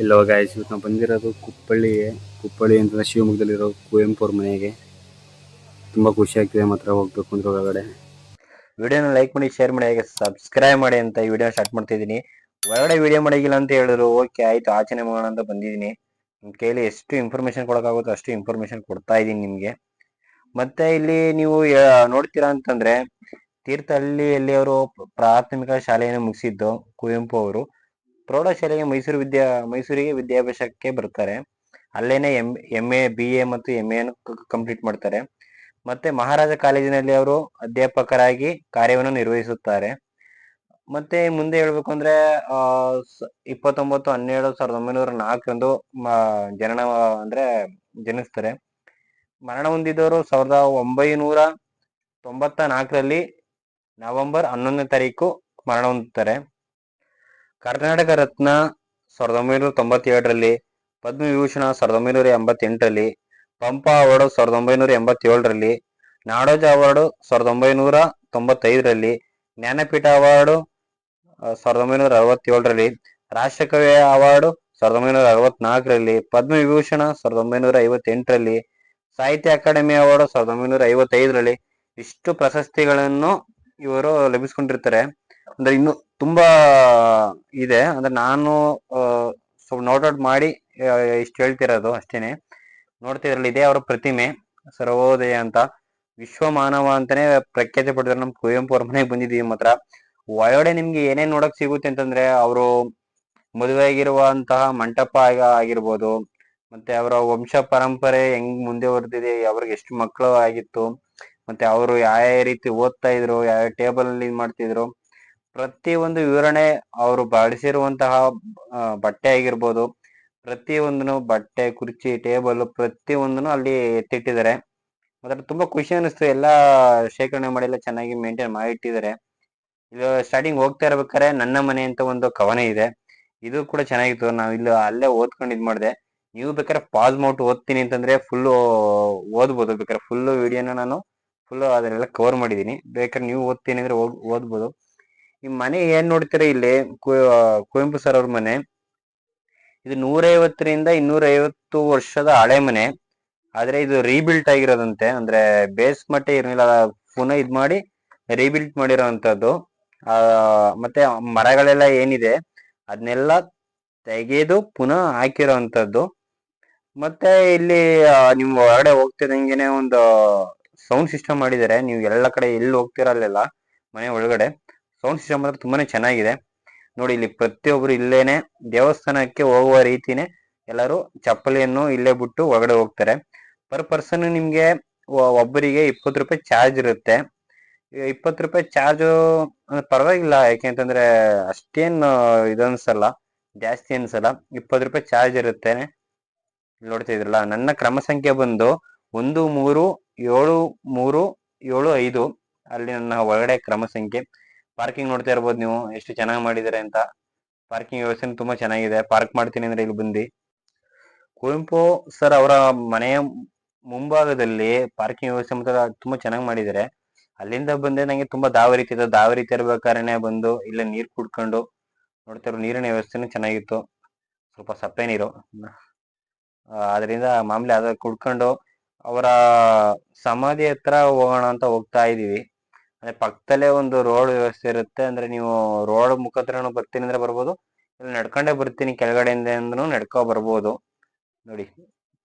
ಇಲ್ಲೋ ಗಾಯ್ಸ್ ಇವತ್ತು ನಾವು ಬಂದಿರೋದು ಕುಪ್ಪಳ್ಳಿಗೆ ಕುಪ್ಪಳ್ಳಿ ಅಂತಂದ್ರೆ ಶಿವಮೊಗ್ಗದಲ್ಲಿರೋ ಕುವೆಂಪು ಅವ್ರ ಮನೆಗೆ. ತುಂಬಾ ಖುಷಿ ಆಗ್ತಿದೆ ಮಾತ್ರ ಹೋಗ್ಬೇಕು ಅಂದ್ರೆ ಒಳಗಡೆ. ವಿಡಿಯೋನ ಲೈಕ್ ಮಾಡಿ ಶೇರ್ ಮಾಡಿ, ಹಾಗೆ ಸಬ್ಸ್ಕ್ರೈಬ್ ಮಾಡಿ ಅಂತ ಈ ವಿಡಿಯೋ ಸ್ಟಾರ್ಟ್ ಮಾಡ್ತಾ ಇದ್ದೀನಿ ಹೊರಗಡೆ ವಿಡಿಯೋ ಮಾಡಿಗಿಲ್ಲ ಅಂತ ಹೇಳಿದ್ರು. ಓಕೆ ಆಯ್ತು, ಆಚರಣೆ ಮಾಡೋಣ ಅಂತ ಬಂದಿದ್ದೀನಿ. ನಿಮ್ಮ ಕೈಲಿ ಎಷ್ಟು ಇನ್ಫಾರ್ಮೇಷನ್ ಕೊಡೋಕ್ಕಾಗುತ್ತೋ ಅಷ್ಟು ಇನ್ಫಾರ್ಮೇಷನ್ ಕೊಡ್ತಾ ಇದ್ದೀನಿ ನಿಮಗೆ. ಮತ್ತೆ ಇಲ್ಲಿ ನೀವು ನೋಡ್ತೀರಾ ಅಂತಂದ್ರೆ ತೀರ್ಥಹಳ್ಳಿಯಲ್ಲಿ ಅವರು ಪ್ರಾಥಮಿಕ ಶಾಲೆಯನ್ನು ಮುಗಿಸಿದ್ದು ಕುವೆಂಪು ಅವರು. ಪ್ರೌಢಶಾಲೆಗೆ ಮೈಸೂರು ವಿದ್ಯಾ, ಮೈಸೂರಿಗೆ ವಿದ್ಯಾಭ್ಯಾಸಕ್ಕೆ ಬರ್ತಾರೆ. ಅಲ್ಲೇನೆ M M A B A ಮತ್ತು ಎಂ ಎನ್ನು ಕಂಪ್ಲೀಟ್ ಮಾಡ್ತಾರೆ. ಮತ್ತೆ ಮಹಾರಾಜ ಕಾಲೇಜಿನಲ್ಲಿ ಅವರು ಅಧ್ಯಾಪಕರಾಗಿ ಕಾರ್ಯವನ್ನು ನಿರ್ವಹಿಸುತ್ತಾರೆ. ಮತ್ತೆ ಮುಂದೆ ಹೇಳ್ಬೇಕು ಅಂದ್ರೆ ಆ ಇಪ್ಪತ್ತೊಂಬತ್ತು, ಹನ್ನೆರಡು, ಸಾವಿರದ ಒಂಬೈನೂರ ನಾಲ್ಕರಂದು ಜನನ, ಅಂದ್ರೆ ಜನಿಸ್ತಾರೆ. ಮರಣ ಹೊಂದಿದವರು ಸಾವಿರದ ಒಂಬೈನೂರ ತೊಂಬತ್ತ ನಾಲ್ಕರಲ್ಲಿ ನವೆಂಬರ್ ಹನ್ನೊಂದನೇ ತಾರೀಕು ಮರಣ ಹೊಂದುತ್ತಾರೆ. ಕರ್ನಾಟಕ ರತ್ನ ಸಾವಿರದ ಒಂಬೈನೂರ ತೊಂಬತ್ತೇಳರಲ್ಲಿ, ಪದ್ಮವಿಭೂಷಣ ಸಾವಿರದ ಒಂಬೈನೂರ ಎಂಬತ್ತೆಂಟರಲ್ಲಿ, ಪಂಪ ಅವಾರ್ಡ್ ಸಾವಿರದ ಒಂಬೈನೂರ ಎಂಬತ್ತೇಳರಲ್ಲಿ, ನಾಡೋಜ ಅವಾರ್ಡ್ ಸಾವಿರದ ಒಂಬೈನೂರ ತೊಂಬತ್ತೈದರಲ್ಲಿ, ಜ್ಞಾನಪೀಠ ಅವಾರ್ಡು ಸಾವಿರದ ಒಂಬೈನೂರ ಅರವತ್ತೇಳರಲ್ಲಿ, ರಾಷ್ಟ್ರಕವಿ ಅವಾರ್ಡ್ ಸಾವಿರದ ಒಂಬೈನೂರ ಅರವತ್ನಾಲ್ಕರಲ್ಲಿ, ಪದ್ಮವಿಭೂಷಣ ಸಾವಿರದ ಒಂಬೈನೂರ ಐವತ್ತೆಂಟರಲ್ಲಿ, ಸಾಹಿತ್ಯ ಅಕಾಡೆಮಿ ಅವಾರ್ಡ್ ಸಾವಿರದ ಒಂಬೈನೂರ ಐವತ್ತೈದರಲ್ಲಿ ಇಷ್ಟು ಪ್ರಶಸ್ತಿಗಳನ್ನು ಇವರು ಲಭಿಸ್ಕೊಂಡಿರ್ತಾರೆ. ಅಂದ್ರೆ ಇನ್ನು ತುಂಬಾ ಇದೆ. ಅಂದ್ರೆ ನಾನು ಸ್ವಲ್ಪ ನೋಟ್ ಔಟ್ ಮಾಡಿ ಇಷ್ಟು ಹೇಳ್ತಿರೋದು ಅಷ್ಟೇನೆ. ನೋಡ್ತಿದ್ರಲ್ಲಿ ಇದೆ ಅವರ ಪ್ರತಿಮೆ, ಸರ್ವೋದಯ ಅಂತ. ವಿಶ್ವ ಮಾನವ ಅಂತಾನೆ ಪ್ರಖ್ಯಾತಿ ಪಡೆದ್ರೆ ನಮ್ ಕುವೆಂಪು ಅವ್ರ ಮನೆಗೆ ಬಂದಿದ್ದೀವಿ ಮಾತ್ರ. ಒಳಗಡೆ ನಿಮ್ಗೆ ಏನೇನ್ ನೋಡಕ್ ಸಿಗುತ್ತೆ ಅಂತಂದ್ರೆ, ಅವರು ಮದುವೆ ಆಗಿರುವಂತಹ ಮಂಟಪ ಆಗ- ಆಗಿರ್ಬೋದು. ಮತ್ತೆ ಅವರ ವಂಶ ಪರಂಪರೆ ಹೆಂಗ್ ಮುಂದೆ ಅವ್ರಿಗೆ ಎಷ್ಟು ಮಕ್ಕಳು ಆಗಿತ್ತು. ಮತ್ತೆ ಅವರು ಯಾವ ರೀತಿ ಓದ್ತಾ ಇದ್ರು, ಯಾವ ಟೇಬಲ್ ಅಲ್ಲಿ ಮಾಡ್ತಿದ್ರು ಪ್ರತಿ ಒಂದು ವಿವರಣೆ ಅವರು ಬಳಸಿರುವಂತಹ ಬಟ್ಟೆ ಆಗಿರ್ಬೋದು ಪ್ರತಿ ಒಂದನು ಬಟ್ಟೆ, ಕುರ್ಚಿ ಟೇಬಲ್ ಪ್ರತಿ ಒಂದನು ಅಲ್ಲಿ ಎತ್ತಿಟ್ಟಿದ್ದಾರೆ. ಮತ್ತೆ ತುಂಬಾ ಖುಷಿ ಅನಿಸ್ತು, ಎಲ್ಲಾ ಶೇಖರಣೆ ಮಾಡಿ ಎಲ್ಲ ಚೆನ್ನಾಗಿ ಮೇಂಟೈನ್ ಮಾಡಿ ಇಟ್ಟಿದ್ದಾರೆ ಇದು ಸ್ಟಾರ್ಟಿಂಗ್ ಹೋಗ್ತಾ ಇರ್ಬೇಕಾದ್ರೆ ನನ್ನ ಮನೆ ಅಂತ ಒಂದು ಕವನ ಇದೆ. ಇದು ಕೂಡ ಚೆನ್ನಾಗಿತ್ತು, ನಾವು ಇಲ್ಲಿ ಅಲ್ಲೇ ಓದ್ಕೊಂಡು ಇದ್ ಮಾಡಿದೆ. ನೀವು ಬೇಕಾದ್ರೆ ಪಾಸ್ ಮಾಡ್ಬಿಟ್ಟು ಓದ್ತೀನಿ ಅಂತಂದ್ರೆ ಫುಲ್ ಓದ್ಬೋದು, ಬೇಕಾದ್ರೆ ಫುಲ್ ವಿಡಿಯೋನ ನಾನು ಫುಲ್ ಅದನ್ನೆಲ್ಲ ಕವರ್ ಮಾಡಿದೀನಿ ಬೇಕಾದ್ರೆ ನೀವು ಓದ್ತೀನಿ ಅಂದ್ರೆ ಓದ್- ಓದ್ಬೋದು. ಈ ಮನೆ ಏನ್ ನೋಡ್ತೀರಾ ಇಲ್ಲಿ? ಕುವೆಂಪು ಸರ್ ಅವ್ರ ಮನೆ. ಇದು ನೂರೈವತ್ತರಿಂದ ಇನ್ನೂರೈವತ್ತು ವರ್ಷದ ಹಳೆ ಮನೆ. ಆದ್ರೆ ಇದು ರೀಬಿಲ್ಟ್ ಆಗಿರೋದಂತೆ. ಅಂದ್ರೆ ಬೇಸ್ ಮಟ್ಟ ಇರಲಿಲ್ಲ. ಪುನಃ ಇದ್ ಮಾಡಿ ರೀಬಿಲ್ಟ್ ಮಾಡಿರೋಂಥದ್ದು ಆ, ಮತ್ತೆ ಮರಗಳೆಲ್ಲ ಏನಿದೆ ಅದನ್ನೆಲ್ಲ ತೆಗೆದು ಪುನಃ ಹಾಕಿರೋಂಥದ್ದು ಮತ್ತೆ ಇಲ್ಲಿ ನಿಮ್ ಹೊರಗಡೆ ಹೋಗ್ತಿದಂಗೆನೆ ಒಂದು ಸೌಂಡ್ ಸಿಸ್ಟಮ್ ಮಾಡಿದ್ದಾರೆ. ನೀವು ಎಲ್ಲ ಕಡೆ ಎಲ್ಲಿ ಹೋಗ್ತೀರ ಅಲ್ಲೆಲ್ಲ, ಮನೆ ಒಳಗಡೆ ಸೌಂಡ್ ಸಿಸ್ಟಮ್ ಮಾತ್ರ ತುಂಬಾನೇ ಚೆನ್ನಾಗಿದೆ. ನೋಡಿ, ಇಲ್ಲಿ ಪ್ರತಿಯೊಬ್ರು ಇಲ್ಲೇನೆ ದೇವಸ್ಥಾನಕ್ಕೆ ಹೋಗುವ ರೀತಿನೇ ಎಲ್ಲರೂ ಚಪ್ಪಲಿಯನ್ನು ಇಲ್ಲೇ ಬಿಟ್ಟು ಒಳಗಡೆ ಹೋಗ್ತಾರೆ. ಪರ್ ಪರ್ಸನ್ ನಿಮ್ಗೆ ಒಬ್ಬರಿಗೆ ಇಪ್ಪತ್ತು ರೂಪಾಯಿ ಚಾರ್ಜ್ ಇರುತ್ತೆ. ಇಪ್ಪತ್ತು ರೂಪಾಯಿ ಚಾರ್ಜ್ ಪರವಾಗಿಲ್ಲ, ಯಾಕೆಂತಂದ್ರೆ ಅಷ್ಟೇನ್ ಇದನ್ಸಲ್ಲ, ಜಾಸ್ತಿ ಅನ್ಸಲ್ಲ. ಇಪ್ಪತ್ತು ರೂಪಾಯಿ ಚಾರ್ಜ್ ಇರುತ್ತೆ. ಇಲ್ಲಿ ನೋಡ್ತಾ ಇದ್ರಲ್ಲ ನನ್ನ ಕ್ರಮ ಸಂಖ್ಯೆ ಬಂದು ಒಂದು, ಮೂರು ಏಳು, ಮೂರು, ಏಳು, ಐದು. ಅಲ್ಲಿ ನನ್ನ ಒಳಗಡೆ ಕ್ರಮ ಸಂಖ್ಯೆ. ಪಾರ್ಕಿಂಗ್ ನೋಡ್ತಾ ಇರ್ಬೋದು ನೀವು. ಎಷ್ಟು ಚೆನ್ನಾಗಿ ಮಾಡಿದ್ದಾರೆ ಅಂತ. ಪಾರ್ಕಿಂಗ್ ವ್ಯವಸ್ಥೆ ತುಂಬಾ ಚೆನ್ನಾಗಿದೆ. ಪಾರ್ಕ್ ಮಾಡ್ತೀನಿ ಅಂದ್ರೆ ಇಲ್ಲಿ ಬಂದು. ಕುವೆಂಪು ಸರ್ ಅವರ ಮನೆಯ ಮುಂಭಾಗದಲ್ಲಿ ಪಾರ್ಕಿಂಗ್ ವ್ಯವಸ್ಥೆ ಮಾತ್ರ ತುಂಬಾ ಚೆನ್ನಾಗಿ ಮಾಡಿದ್ದಾರೆ ಅಲ್ಲಿಂದ ಬಂದೆ ನಂಗೆ ತುಂಬಾ ದಾವರಿತಿ ದಾವರಿ ತರ್ಬೇಕಾದ್ರೆ ಬಂದು ಇಲ್ಲ ನೀರ್ ಕುಡ್ಕೊಂಡು ನೋಡ್ತಾ ಇರೋ ನೀರಿನ ವ್ಯವಸ್ಥೆನೂ ಚೆನ್ನಾಗಿತ್ತು. ಸ್ವಲ್ಪ ಸಪ್ಪೆ ನೀರು. ಅದರಿಂದ ಮಾಮೂಲಿ ಅದ ಕುಡ್ಕೊಂಡು ಅವರ ಸಮಾಧಿ ಹತ್ರ ಹೋಗೋಣ ಅಂತ ಹೋಗ್ತಾ ಇದೀವಿ. ಅಂದ್ರೆ ಪಕ್ಕದಲ್ಲೇ ಒಂದು ರೋಡ್ ವ್ಯವಸ್ಥೆ ಇರುತ್ತೆ. ಅಂದ್ರೆ ನೀವು ರೋಡ್ ಮುಖಾಂತರ ಬರ್ತೀನಿ ಅಂದ್ರೆ ಬರ್ಬೋದು. ಇಲ್ಲಿ ನಡ್ಕೊಂಡೇ ಬರ್ತೀನಿ ಕೆಳಗಡೆಯಿಂದ ಅಂದ್ರೂ ನಡ್ಕೊ ಬರ್ಬೋದು. ನೋಡಿ,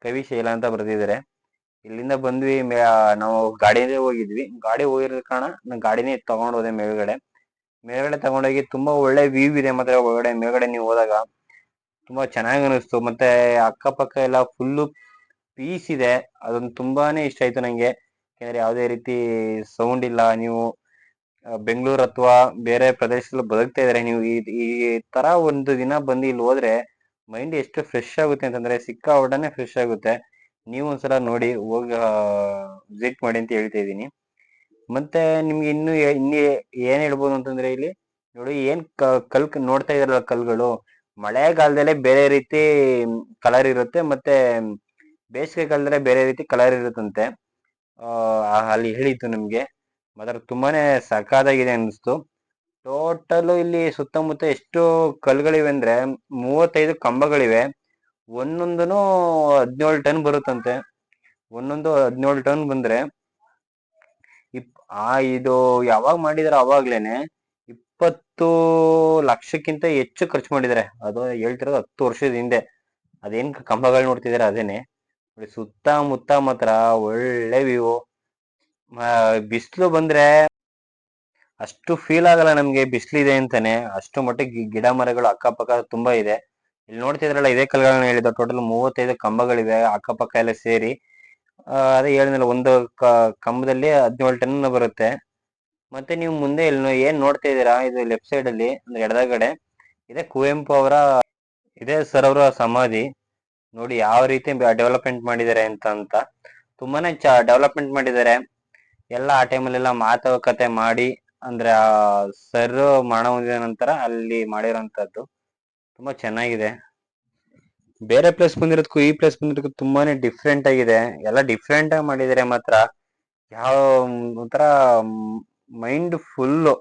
ಕವಿ ಶೈಲ ಅಂತ ಬರ್ದಿದ್ದಾರೆ. ಇಲ್ಲಿಂದ ಬಂದ್ವಿ ನಾವು ಗಾಡಿಯಲ್ಲೇ ಹೋಗಿದ್ವಿ. ಗಾಡಿ ಹೋಗಿರೋ ಕಾರಣ ನಾನು ಗಾಡಿನೇ ತಗೊಂಡು ಹೋದೆ ಮೇಲ್ಗಡೆ. ಮೇಲ್ಗಡೆ ತಗೊಂಡೋಗಿ ತುಂಬಾ ಒಳ್ಳೆ ವ್ಯೂ ಇದೆ. ಮತ್ತೆ ಒಳಗಡೆ ಮೇಲ್ಗಡೆ ನೀವು ಹೋದಾಗ ತುಂಬಾ ಚೆನ್ನಾಗಿ ಅನಿಸ್ತು. ಮತ್ತೆ ಅಕ್ಕಪಕ್ಕ ಎಲ್ಲ ಫುಲ್ಲು ಪೀಸ್ ಇದೆ. ಅದೊಂದು ತುಂಬಾನೇ ಇಷ್ಟ ಆಯ್ತು ನಂಗೆ. ಯಾಕಂದ್ರೆ ಯಾವುದೇ ರೀತಿ ಸೌಂಡ್ ಇಲ್ಲ, ನೀವು ಬೆಂಗಳೂರು ಅಥವಾ ಬೇರೆ ಪ್ರದೇಶದಲ್ಲಿ ಬದುಕ್ತಾ ಇದ್ರೆ, ನೀವು ಈ ಈ ತರ ಒಂದು ದಿನ ಬಂದು ಇಲ್ಲಿ ಹೋದ್ರೆ ಮೈಂಡ್ ಎಷ್ಟು ಫ್ರೆಶ್ ಆಗುತ್ತೆ ಅಂತಂದ್ರೆ ಸಿಕ್ಕಾಪಟ್ಟೆನೆ ಫ್ರೆಶ್ ಆಗುತ್ತೆ. ನೀವು ಒಂದ್ಸಲ ನೋಡಿ, ಹೋಗಿ ವಿಸಿಟ್ ಮಾಡಿ ಅಂತ ಹೇಳ್ತಾ ಇದ್ದೀನಿ. ಮತ್ತೆ ನಿಮ್ಗೆ ಇನ್ನು ಇನ್ನು ಏನ್ ಹೇಳ್ಬೋದು ಅಂತಂದ್ರೆ ಇಲ್ಲಿ, ನೋಡಿ ಏನ್ ಕಲ್ ನೋಡ್ತಾ ಇದ್ರಲ್ಲ ಕಲ್ಗಳು, ಮಳೆಗಾಲದಲ್ಲೇ ಬೇರೆ ರೀತಿ ಕಲರ್ ಇರುತ್ತೆ, ಮತ್ತೆ ಬೇಸಿಗೆ ಕಾಲದಲ್ಲಿ ಬೇರೆ ರೀತಿ ಕಲರ್ ಇರುತ್ತಂತೆ. ಅಲ್ಲಿ ಹೇಳಿತ್ತು ನಮ್ಗೆ. ಮಾತ್ರ ತುಂಬಾನೇ ಸಖತ್ತಾಗಿದೆ ಅನ್ನಿಸ್ತು. ಟೋಟಲ್ ಇಲ್ಲಿ ಸುತ್ತಮುತ್ತ ಎಷ್ಟು ಕಲ್ಗಳಿವೆ ಅಂದ್ರೆ ಮೂವತ್ತೈದು ಕಂಬಗಳಿವೆ. ಒಂದೊಂದು ಹದಿನೇಳು ಟನ್ ಬರುತ್ತಂತೆ. ಒಂದೊಂದು ಹದಿನೇಳು ಟನ್ ಬಂದ್ರೆ ಇಪ್, ಆ, ಇದು ಯಾವಾಗ ಮಾಡಿದಾರೆ ಅವಾಗ್ಲೇನೆ ಇಪ್ಪತ್ತು ಲಕ್ಷಕ್ಕಿಂತ ಹೆಚ್ಚು ಖರ್ಚು ಮಾಡಿದ್ದಾರೆ ಅದು ಹೇಳ್ತಿರೋದು ಹತ್ತು ವರ್ಷದ ಹಿಂದೆ. ಅದೇನ್ ಕಂಬಗಳು ನೋಡ್ತಿದಾರೆ ಅದೇನೆ. ನೋಡಿ ಸುತ್ತಮುತ್ತ ಮಾತ್ರ ಒಳ್ಳೆ ವ್ಯೂ ಬಿಸಿಲು ಬಂದ್ರೆ ಅಷ್ಟು ಫೀಲ್ ಆಗಲ್ಲ ನಮ್ಗೆ ಬಿಸಿಲಿದೆ ಅಂತಾನೆ. ಅಷ್ಟು ಮಟ್ಟಿಗೆ ಗಿಡ ಮರಗಳು ಅಕ್ಕಪಕ್ಕ ತುಂಬಾ ಇದೆ. ಇಲ್ಲಿ ನೋಡ್ತಿದ್ರಲ್ಲ ಇದೇ ಕಲ್ಗಳನ್ನ ಹೇಳಿದ ಟೋಟಲ್ ಮೂವತ್ತೈದು ಕಂಬಗಳಿವೆ ಅಕ್ಕಪಕ್ಕ ಎಲ್ಲ ಸೇರಿ. ಅದೇ ಹೇಳಿದ್ನಲ್ಲ, ಒಂದು ಕಂಬದಲ್ಲಿ ಹದಿನೇಳು ಟನ್ ಬರುತ್ತೆ. ಮತ್ತೆ ನೀವು ಮುಂದೆ ಇಲ್ಲಿ ಏನ್ ನೋಡ್ತಾ ಇದ್ದೀರಾ? ಇದು ಲೆಫ್ಟ್ ಸೈಡ್ ಅಲ್ಲಿ ಎಡದಗಡೆ ಇದೇ ಕುವೆಂಪು ಅವರ, ಇದೇ ಸರ್ ಅವರ ಸಮಾಧಿ. ನೋಡಿ ಯಾವ ರೀತಿ ಡೆವಲಪ್ಮೆಂಟ್ ಮಾಡಿದ್ದಾರೆ ಅಂತ ಅಂತ. ತುಂಬಾನೇ ಚ ಡೆವಲಪ್ಮೆಂಟ್ ಮಾಡಿದ್ದಾರೆ. ಎಲ್ಲ ಆ ಟೈಮಲ್ಲೆಲ್ಲ ಮಾತುಕತೆ ಮಾಡಿ, ಅಂದ್ರೆ ಆ ಸರ್ ಮರಣ ಹೊಂದಿದ ನಂತರ ಅಲ್ಲಿ ಮಾಡಿರೋಂಥದ್ದು ತುಂಬಾ ಚೆನ್ನಾಗಿದೆ. ಬೇರೆ ಪ್ಲೇಸ್ ಬಂದಿರೋದಕ್ಕೂ ಈ ಪ್ಲೇಸ್ ಬಂದಿರೋದಕ್ಕೂ ತುಂಬಾನೇ ಡಿಫ್ರೆಂಟ್ ಆಗಿದೆ. ಎಲ್ಲ ಡಿಫ್ರೆಂಟ್ ಆಗಿ ಮಾಡಿದ್ದಾರೆ ಮಾತ್ರ ಯಾವ ಒಂಥರ ಮೈಂಡ್ ಫುಲ್ಲು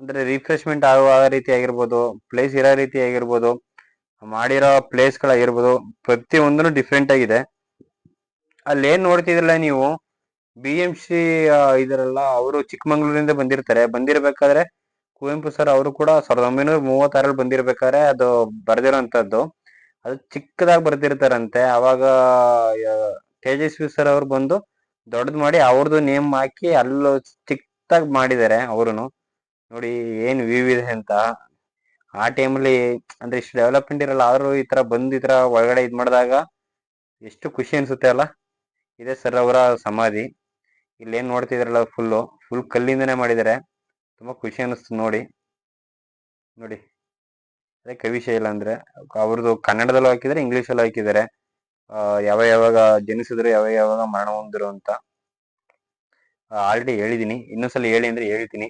ಅಂದ್ರೆ ರಿಫ್ರೆಶ್ಮೆಂಟ್ ಆಗುವ ರೀತಿ ಆಗಿರ್ಬೋದು ಪ್ಲೇಸ್ ಇರೋ ರೀತಿ ಆಗಿರ್ಬೋದು. ಮಾಡಿರೋ ಪ್ಲೇಸ್ ಗಳಾಗಿರ್ಬೋದು ಪ್ರತಿ ಒಂದನ್ನು ಡಿಫ್ರೆಂಟ್ ಆಗಿದೆ. ಅಲ್ಲಿ ಏನ್ ನೋಡ್ತಿದ್ರಲ್ಲ ನೀವು ಬಿ ಎಂ ಸಿ ಇದರಲ್ಲ, ಅವರು ಚಿಕ್ಕಮಂಗ್ಳೂರಿಂದ ಬಂದಿರ್ತಾರೆ. ಬಂದಿರಬೇಕಾದ್ರೆ ಕುವೆಂಪು ಸರ್ ಅವರು ಕೂಡ ಸಾವಿರದ ಒಂಬೈನೂರ ಮೂವತ್ತಾರಲ್ಲಿ ಬಂದಿರ್ಬೇಕಾದ್ರೆ ಅದು ಬರ್ದಿರೋಂಥದ್ದು. ಅದು ಚಿಕ್ಕದಾಗಿ ಬರ್ದಿರ್ತಾರಂತೆ. ಅವಾಗ ತೇಜಸ್ವಿ ಸರ್ ಅವ್ರು ಬಂದು ದೊಡ್ಡದು ಮಾಡಿ ಅವ್ರದ್ದು ನೇಮ್ ಹಾಕಿ ಅಲ್ಲೂ ಚಿಕ್ಕದಾಗಿ ಮಾಡಿದ್ದಾರೆ ಅವರು ನೋಡಿ, ಏನ್ ವ್ಯೂ ಇದೆ ಅಂತ. ಆ ಟೈಮಲ್ಲಿ ಅಂದ್ರೆ ಇಷ್ಟು ಡೆವಲಪ್ಮೆಂಟ್ ಇರಲ್ಲ, ಆದ್ರೂ ಈ ತರ ಬಂದ್ ಈ ತರ ಒಳಗಡೆ ಇದ್ ಮಾಡಿದಾಗ ಎಷ್ಟು ಖುಷಿ ಅನ್ಸುತ್ತೆ ಅಲ್ಲ? ಇದೆ ಸರ್ ಅವರ ಸಮಾಧಿ. ಇಲ್ಲೇನ್ ನೋಡ್ತಿದ್ರಲ್ಲ ಫುಲ್ಲು ಫುಲ್ ಕಲ್ಲಿಂದನೇ ಮಾಡಿದ್ದಾರೆ ತುಂಬಾ ಖುಷಿ ಅನಿಸ್ತು ನೋಡಿ. ನೋಡಿ. ಅದೇ ಕವಿಶೈಲ ಅಂದ್ರೆ ಅವ್ರದ್ದು ಕನ್ನಡದಲ್ಲೂ ಹಾಕಿದ್ದಾರೆ ಇಂಗ್ಲಿಷಲ್ಲೂ ಹಾಕಿದ್ದಾರೆ ಯಾವ ಯಾವಾಗ ಜನಿಸಿದ್ರು, ಯಾವ ಯಾವಾಗ ಮರಣ ಹೊಂದಿರು ಅಂತ. ಆಲ್ರೆಡಿ ಹೇಳಿದೀನಿ. ಇನ್ನೊಂದ್ಸಲ ಹೇಳಿ ಅಂದ್ರೆ ಹೇಳ್ತೀನಿ.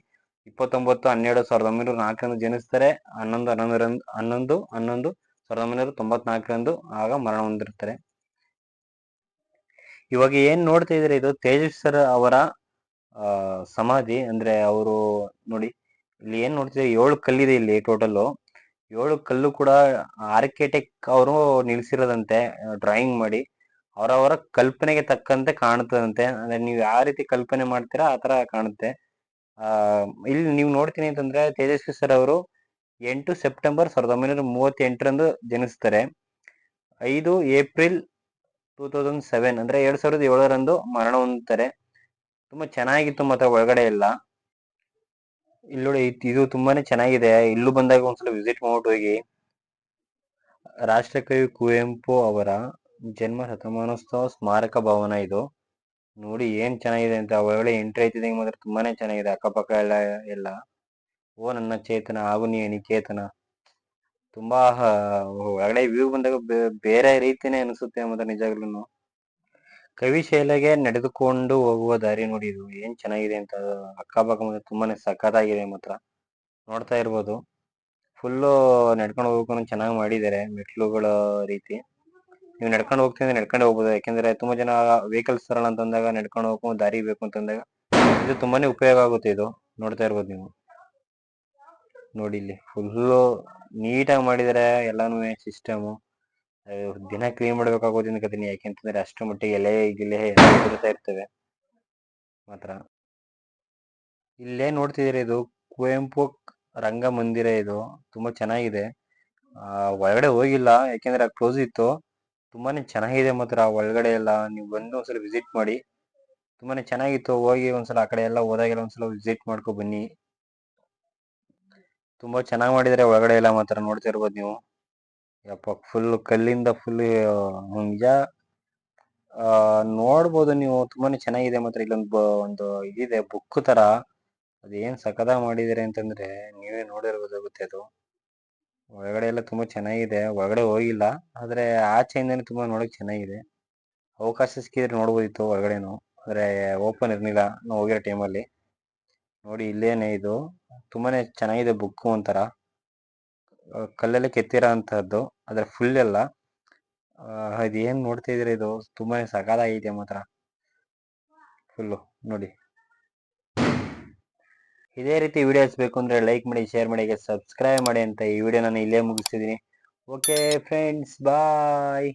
ಇಪ್ಪತ್ತೊಂಬತ್ತು, ಹನ್ನೆರಡು, ಸಾವಿರದ ಒಂಬೈನೂರ ನಾಲ್ಕರಂದು ಜನಿಸ್ತಾರೆ. ಹನ್ನೊಂದು, ಹನ್ನೊಂದರಂದು, ಹನ್ನೊಂದು ಹನ್ನೊಂದು, ಸಾವಿರದ ಒಂಬೈನೂರ ತೊಂಬತ್ನಾಲ್ಕರಂದು ಆಗ ಮರಣ ಹೊಂದಿರ್ತಾರೆ ಇವಾಗ ಏನ್ ನೋಡ್ತಾ ಇದ್ರೆ ಇದು? ತೇಜಸ್ ಸರ್ ಅವರ ಸಮಾಧಿ ಅಂದ್ರೆ ಅವರು ನೋಡಿ, ಇಲ್ಲಿ ಏನ್ ನೋಡ್ತಿದ್ರೆ ಏಳು ಕಲ್ಲಿದೆ ಇಲ್ಲಿ ಟೋಟಲ್ ಏಳು ಕಲ್ಲು ಕೂಡ ಆರ್ಕಿಟೆಕ್ ಅವರು ನಿಲ್ಸಿರೋದಂತೆ ಡ್ರಾಯಿಂಗ್ ಮಾಡಿ. ಅವರವರ ಕಲ್ಪನೆಗೆ ತಕ್ಕಂತೆ ಕಾಣುತ್ತದಂತೆ. ಅಂದ್ರೆ ನೀವು ಯಾವ ರೀತಿ ಕಲ್ಪನೆ ಮಾಡ್ತೀರಾ, ಆ ತರ ಕಾಣುತ್ತೆ. ಇಲ್ಲಿ ನೀವು ನೋಡ್ತೀನಿ ಅಂತಂದ್ರೆ ತೇಜಸ್ವಿ ಸರ್ ಅವರು ಎಂಟು ಸೆಪ್ಟೆಂಬರ್ ಸಾವಿರದ ಒಂಬೈನೂರ ಮೂವತ್ತೆಂಟರಂದು ಜನಿಸ್ತಾರೆ. ಐದು ಏಪ್ರಿಲ್ ಟೂ ತೌಸಂಡ್ ಸೆವೆನ್ ಅಂದ್ರೆ ಎರಡ್ ಸಾವಿರದ ಏಳರಂದು ಮರಣ ಹೊಂದುತ್ತಾರೆ ತುಂಬಾ ಚೆನ್ನಾಗಿತ್ತು ಮಾತ್ರ ಒಳಗಡೆ ಎಲ್ಲ. ಇಲ್ಲಿ ಇದು ತುಂಬಾನೇ ಚೆನ್ನಾಗಿದೆ. ಇಲ್ಲೂ ಬಂದಾಗ ಒಂದ್ಸಲ ವಿಸಿಟ್ ಮಾಡ್ಬಿಟ್ಟು ಹೋಗಿ. ರಾಷ್ಟ್ರಕವಿ ಕುವೆಂಪು ಅವರ ಜನ್ಮ ಶತಮಾನೋತ್ಸವ ಸ್ಮಾರಕ ಭವನ ಇದು. ನೋಡಿ ಏನ್ ಚೆನ್ನಾಗಿದೆ ಅಂತ ಒಳ್ಳೆ ಎಂಟ್ರಿ ಆಯ್ತಿದೆ ಮಾತ್ರ ತುಂಬಾನೇ ಚೆನ್ನಾಗಿದೆ ಅಕ್ಕಪಕ್ಕ ಎಲ್ಲ ಎಲ್ಲ. ಓ ನನ್ನ ಚೇತನ, ಹಾಗೂ ನೀ ನಿಕೇತನ ತುಂಬಾ ಒಳಗಡೆ ವ್ಯೂ ಬಂದಾಗ ಬೇರೆ ರೀತಿನೇ ಅನಿಸುತ್ತೆ ಮತ್ತೆ ನಿಜಾಗ್ಲೂ ಕವಿಶೈಲೆಗೆ ನಡೆದುಕೊಂಡು ಹೋಗುವ ದಾರಿ ನೋಡಿ ಇದು. ಏನ್ ಚೆನ್ನಾಗಿದೆ ಅಂತ ಅಕ್ಕಪಕ್ಕ ಮಾತ್ರ ತುಂಬಾನೇ ಸಖತ್ತಾಗಿದೆ ಮಾತ್ರ. ನೋಡ್ತಾ ಇರ್ಬೋದು. ಫುಲ್ಲು ನಡ್ಕೊಂಡು ಹೋಗೋಕೆ ಚೆನ್ನಾಗಿ ಮಾಡಿದ್ದಾರೆ ಮೆಟ್ಲುಗಳ ರೀತಿ. ನೀವು ನಡ್ಕೊಂಡು ಹೋಗ್ತಿದ್ರೆ ನಡ್ಕೊಂಡು ಹೋಗ್ಬೋದು. ಯಾಕೆಂದ್ರೆ ತುಂಬಾ ಜನ ವೆಹಿಕಲ್ಸ್ ತರಲ್ಲ ಅಂತಂದಾಗ ನಡ್ಕೊಂಡು ಹೋಗೋ, ದಾರಿ ಬೇಕು ಅಂತಂದಾಗ ಇದು ತುಂಬಾನೇ ಉಪಯೋಗ ಆಗುತ್ತೆ ಇದು. ನೋಡ್ತಾ ಇರ್ಬೋದು ನೀವು. ನೋಡಿ ಇಲ್ಲಿ ಫುಲ್ಲು ನೀಟಾಗಿ ಮಾಡಿದರೆ ಎಲ್ಲಾನು ಸಿಸ್ಟಮು ದಿನ ಕ್ಲೀನ್ ಮಾಡ್ಬೇಕಾಗೋದ್ರಿಂದ ಕತೀನಿ ಯಾಕೆಂತಂದ್ರೆ ಅಷ್ಟು ಮಟ್ಟಿಗೆ ಎಲೆ, ಗಿಲೆ ಇರ್ತವೆ. ಮಾತ್ರ. ಇಲ್ಲೇ ನೋಡ್ತಿದ್ದೀರಿ ಇದು? ಕುವೆಂಪು ರಂಗಮಂದಿರ ಇದು. ತುಂಬಾ ಚೆನ್ನಾಗಿದೆ. ಆ, ಒಳಗಡೆ ಹೋಗಿಲ್ಲ. ಯಾಕೆಂದ್ರೆ ಕ್ಲೋಸ್ ಇತ್ತು. ತುಂಬಾನೇ ಚೆನ್ನಾಗಿದೆ ಮಾತ್ರ ಒಳಗಡೆ ಎಲ್ಲ. ನೀವು ಬಂದು ಒಂದ್ಸಲ ವಿಸಿಟ್ ಮಾಡಿ. ತುಂಬಾನೇ ಚೆನ್ನಾಗಿತ್ತು. ಹೋಗಿ ಒಂದ್ಸಲ ಆ ಕಡೆ ಎಲ್ಲ ಹೋದಾಗೆಲ್ಲ ಒಂದ್ಸಲ ವಿಸಿಟ್ ಮಾಡ್ಕೊ ಬನ್ನಿ. ತುಂಬಾ ಚೆನ್ನಾಗಿ ಮಾಡಿದ್ದಾರೆ ಒಳಗಡೆ ಎಲ್ಲ ಮಾತ್ರ ನೋಡ್ತಾ ಇರ್ಬೋದು ನೀವು. ಯಪ್ಪ ಫುಲ್ ಕಲ್ಲಿಂದ ಫುಲ್ ನಿಜ. ಆ, ನೋಡ್ಬೋದು ನೀವು. ತುಂಬಾನೇ ಚೆನ್ನಾಗಿದೆ ಮಾತ್ರ ಇಲ್ಲೊಂದು ಒಂದು ಇದಿದೆ ಬುಕ್ ತರ ಅದೇನ್ ಸಖತ್ತಾಗಿ ಮಾಡಿದಿರಿ ಅಂತಂದ್ರೆ ನೀವೇ ನೋಡಿರ್ಬೋದಾಗುತ್ತೆ ಅದು. ಒಳಗಡೆ ಎಲ್ಲ ತುಂಬಾ ಚೆನ್ನಾಗಿದೆ. ಒಳಗಡೆ ಹೋಗಿಲ್ಲ. ಆದ್ರೆ ಆಚೆಯಿಂದನೇ ತುಂಬಾ ನೋಡಕ್ ಚೆನ್ನಾಗಿದೆ. ಅವಕಾಶ ಸಿಕ್ಕಿದ್ರೆ ನೋಡ್ಬೋದಿತ್ತು ಒಳಗಡೆನು. ಆದ್ರೆ ಓಪನ್ ಇರ್ಲಿಲ್ಲ ನಾವು ಹೋಗಿರೋ ಟೈಮಲ್ಲಿ ನೋಡಿ ಇಲ್ಲೇನೆ ಇದು. ತುಂಬಾನೇ ಚೆನ್ನಾಗಿದೆ ಬುಕ್ ಒಂಥರ. ಕಲ್ಲಲ್ಲಿ ಕೆತ್ತಿರೋ ಅಂತಹದ್ದು. ಆದ್ರೆ ಫುಲ್ ಎಲ್ಲ ಅದೇನ್ ಅದ್ ನೋಡ್ತಾ ಇದ್ರೆ ಇದು? ತುಂಬಾನೇ ಸಕಾಲ ಐತೆ ಮಾತ್ರ. ಫುಲ್ಲು ನೋಡಿ. ಇದೇ ರೀತಿ ವಿಡಿಯೋಸ್ ಬೇಕು ಅಂದರೆ ಲೈಕ್ ಮಾಡಿ ಶೇರ್ ಮಾಡಿ ಸಬ್ಸ್ಕ್ರೈಬ್ ಮಾಡಿ ಅಂತ ಈ ವಿಡಿಯೋ ನಾನು ಇಲ್ಲೇ ಮುಗಿಸ್ತಿದ್ದೀನಿ. Okay friends bye